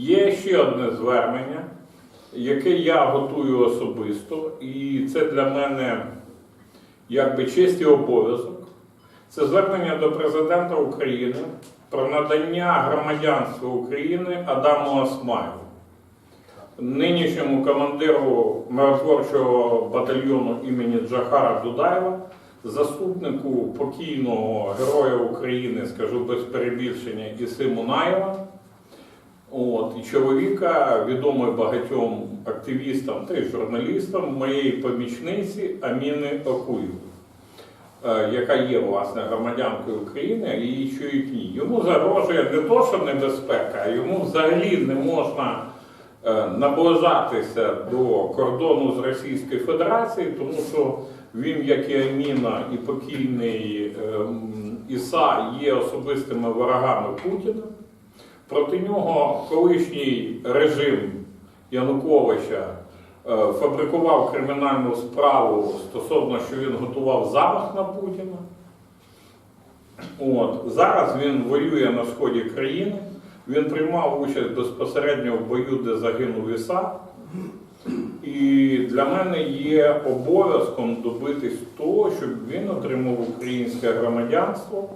Є ще одне звернення, яке я готую особисто, і це для мене якби честь і обов'язок. Це звернення до президента України про надання громадянства України Адаму Осмаєву, нинішньому командиру миротворчого батальйону імені Джахара Дудаєва, заступнику покійного Героя України, скажу без перебільшення, Іси Мунаєва. Чоловіка, відомий багатьом активістам та й журналістам, моєї помічниці Аміни Окуєвої е, яка є власне громадянкою України, її чоловік. Йому загрожує не то, що небезпека, а йому взагалі не можна е, наближатися до кордону з Російською Федерацією, тому що він, як і Аміна, і покійний ем, Іса, є особистими ворогами Путіна. Проти нього колишній режим Януковича е, фабрикував кримінальну справу стосовно, що він готував замах на Путіна. От. Зараз він воює на сході країни. Він приймав участь безпосередньо в бою, де загинув Іса. І для мене є обов'язком добитись того, щоб він отримав українське громадянство